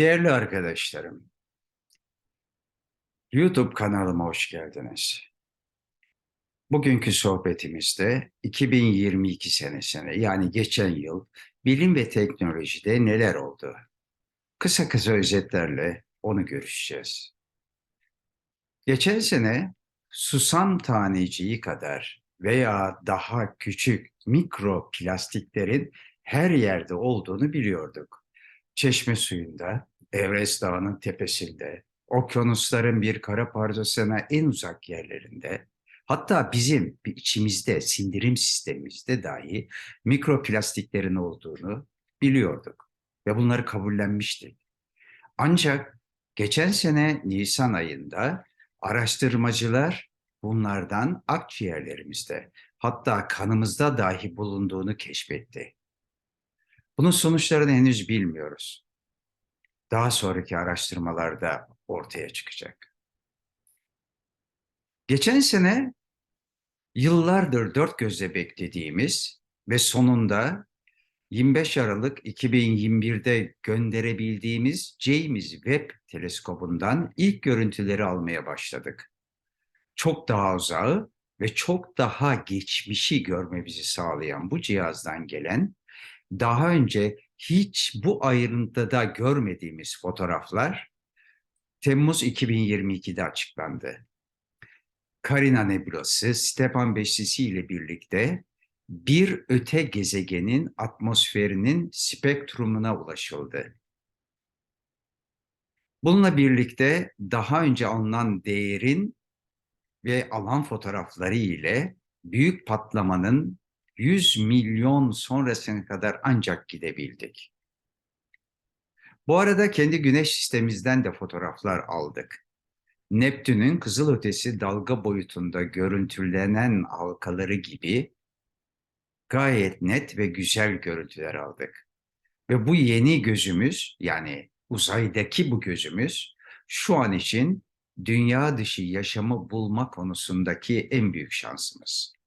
Değerli arkadaşlarım, YouTube kanalıma hoş geldiniz. Bugünkü sohbetimizde 2022 senesine yani geçen yıl bilim ve teknolojide neler oldu? Kısa kısa özetlerle onu görüşeceğiz. Geçen sene susam taneciği kadar veya daha küçük mikroplastiklerin her yerde olduğunu biliyorduk. Çeşme suyunda, Everest Dağı'nın tepesinde, okyanusların bir kara parçasına en uzak yerlerinde, hatta bizim içimizde, sindirim sistemimizde dahi mikroplastiklerin olduğunu biliyorduk ve bunları kabullenmiştik. Ancak geçen sene Nisan ayında araştırmacılar bunlardan akciğerlerimizde hatta kanımızda dahi bulunduğunu keşfetti. Bunun sonuçlarını henüz bilmiyoruz. Daha sonraki araştırmalarda ortaya çıkacak. Geçen sene yıllardır dört gözle beklediğimiz ve sonunda 25 Aralık 2021'de gönderebildiğimiz James Webb teleskobundan ilk görüntüleri almaya başladık. Çok daha uzağı ve çok daha geçmişi görmemizi sağlayan bu cihazdan gelen daha önce hiç bu ayrıntıda görmediğimiz fotoğraflar Temmuz 2022'de açıklandı. Carina Nebulası Stepan Beşlisi ile birlikte bir öte gezegenin atmosferinin spektrumuna ulaşıldı. Bununla birlikte daha önce alınan değerin ve alan fotoğrafları ile büyük patlamanın 100 milyon sonrasına kadar ancak gidebildik. Bu arada kendi güneş sistemimizden de fotoğraflar aldık. Neptün'ün kızılötesi dalga boyutunda görüntülenen halkaları gibi gayet net ve güzel görüntüler aldık. Ve bu yeni gözümüz yani uzaydaki bu gözümüz şu an için dünya dışı yaşamı bulma konusundaki en büyük şansımız.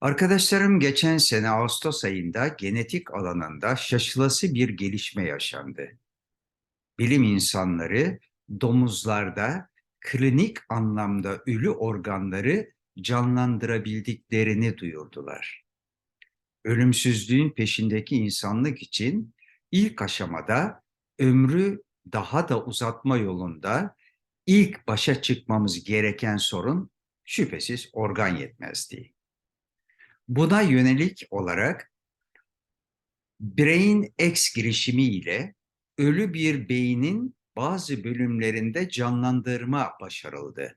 Arkadaşlarım geçen sene Ağustos ayında genetik alanında şaşılası bir gelişme yaşandı. Bilim insanları domuzlarda klinik anlamda ölü organları canlandırabildiklerini duyurdular. Ölümsüzlüğün peşindeki insanlık için ilk aşamada ömrü daha da uzatma yolunda ilk başa çıkmamız gereken sorun şüphesiz organ yetmezliği. Buna yönelik olarak Brain X girişimi ile ölü bir beynin bazı bölümlerinde canlandırma başarıldı.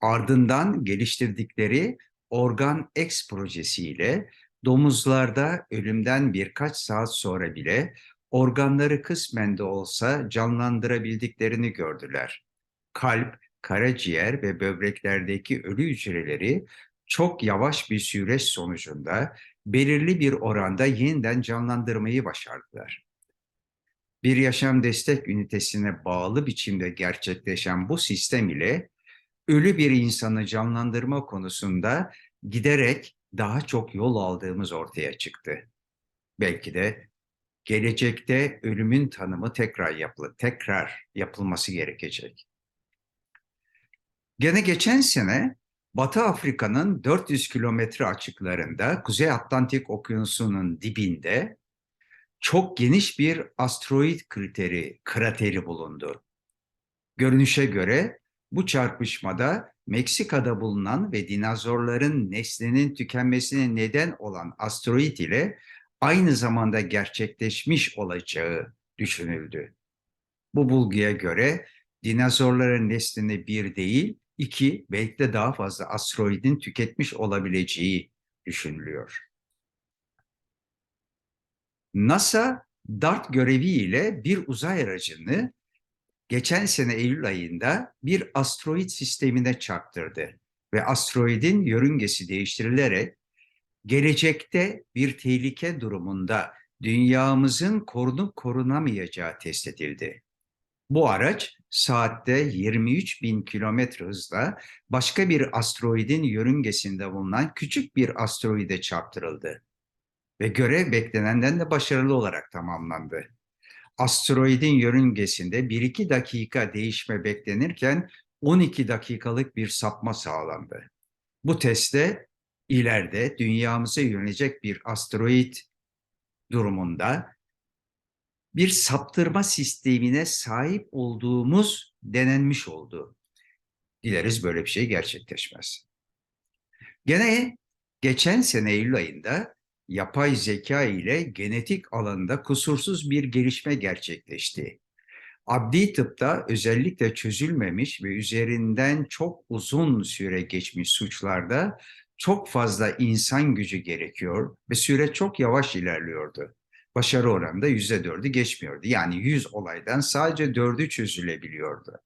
Ardından geliştirdikleri Organ X projesiyle domuzlarda ölümden birkaç saat sonra bile organları kısmen de olsa canlandırabildiklerini gördüler. Kalp, karaciğer ve böbreklerdeki ölü hücreleri çok yavaş bir süreç sonucunda belirli bir oranda yeniden canlandırmayı başardılar. Bir yaşam destek ünitesine bağlı biçimde gerçekleşen bu sistem ile ölü bir insanı canlandırma konusunda giderek daha çok yol aldığımız ortaya çıktı. Belki de gelecekte ölümün tanımı tekrar yapılı, tekrar yapılması gerekecek. Gene geçen sene Batı Afrika'nın 400 kilometre açıklarında Kuzey Atlantik Okyanusu'nun dibinde çok geniş bir asteroid kriteri, krateri bulundu. Görünüşe göre bu çarpışmada Meksika'da bulunan ve dinozorların neslinin tükenmesine neden olan asteroid ile aynı zamanda gerçekleşmiş olacağı düşünüldü. Bu bulguya göre dinozorların neslini bir değil, iki belki de daha fazla asteroidin tüketmiş olabileceği düşünülüyor. NASA DART göreviyle bir uzay aracını geçen sene Eylül ayında bir asteroid sistemine çarptırdı ve asteroidin yörüngesi değiştirilerek gelecekte bir tehlike durumunda dünyamızın korunup korunamayacağı test edildi. Bu araç saatte 23 bin kilometre hızla başka bir asteroidin yörüngesinde bulunan küçük bir asteroide çarptırıldı. ve görev beklenenden de başarılı olarak tamamlandı. Asteroidin yörüngesinde 1-2 dakika değişme beklenirken 12 dakikalık bir sapma sağlandı. Bu testte ileride dünyamıza yönelecek bir asteroid durumunda bir saptırma sistemine sahip olduğumuz denenmiş oldu. Dileriz böyle bir şey gerçekleşmez. Gene geçen sene Eylül ayında yapay zeka ile genetik alanında kusursuz bir gelişme gerçekleşti. Adli tıpta özellikle çözülmemiş ve üzerinden çok uzun süre geçmiş suçlarda çok fazla insan gücü gerekiyor ve süre çok yavaş ilerliyordu. Başarı oranı da yüzde dördü geçmiyordu. Yani 100 olaydan sadece dördü çözülebiliyordu.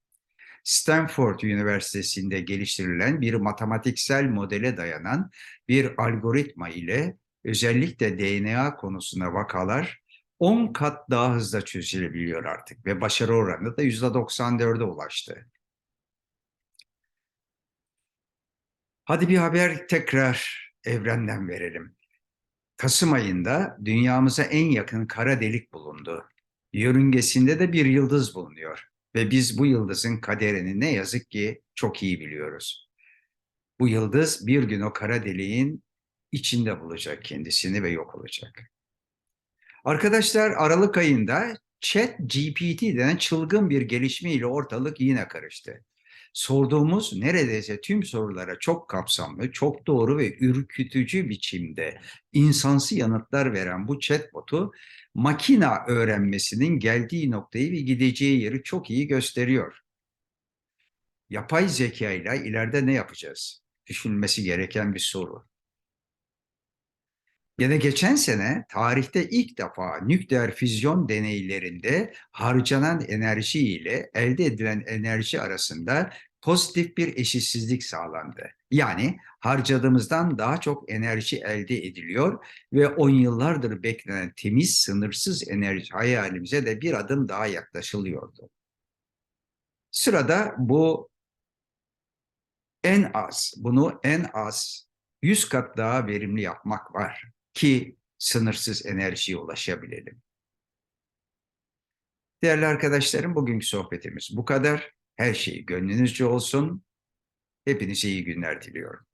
Stanford Üniversitesi'nde geliştirilen bir matematiksel modele dayanan bir algoritma ile özellikle DNA konusunda vakalar 10 kat daha hızlı çözülebiliyor artık ve başarı oranı da %94'e ulaştı. Hadi bir haber tekrar evrenden verelim. Kasım ayında dünyamıza en yakın kara delik bulundu. Yörüngesinde de bir yıldız bulunuyor ve biz bu yıldızın kaderini ne yazık ki çok iyi biliyoruz. Bu yıldız bir gün o kara deliğin içinde bulacak kendisini ve yok olacak. Arkadaşlar Aralık ayında Chat GPT denen çılgın bir gelişme ile ortalık yine karıştı. Sorduğumuz neredeyse tüm sorulara çok kapsamlı, çok doğru ve ürkütücü biçimde insansı yanıtlar veren bu chatbot'u makina öğrenmesinin geldiği noktayı ve gideceği yeri çok iyi gösteriyor. Yapay zeka ile ileride ne yapacağız? Düşünülmesi gereken bir soru. Yine geçen sene tarihte ilk defa nükleer füzyon deneylerinde harcanan enerji ile elde edilen enerji arasında pozitif bir eşitsizlik sağlandı. Yani harcadığımızdan daha çok enerji elde ediliyor ve on yıllardır beklenen temiz, sınırsız enerji hayalimize de bir adım daha yaklaşılıyordu. Sırada bu en az, bunu en az 100 kat daha verimli yapmak var ki sınırsız enerjiye ulaşabilelim. Değerli arkadaşlarım bugünkü sohbetimiz bu kadar. Her şey gönlünüzce olsun. Hepinize iyi günler diliyorum.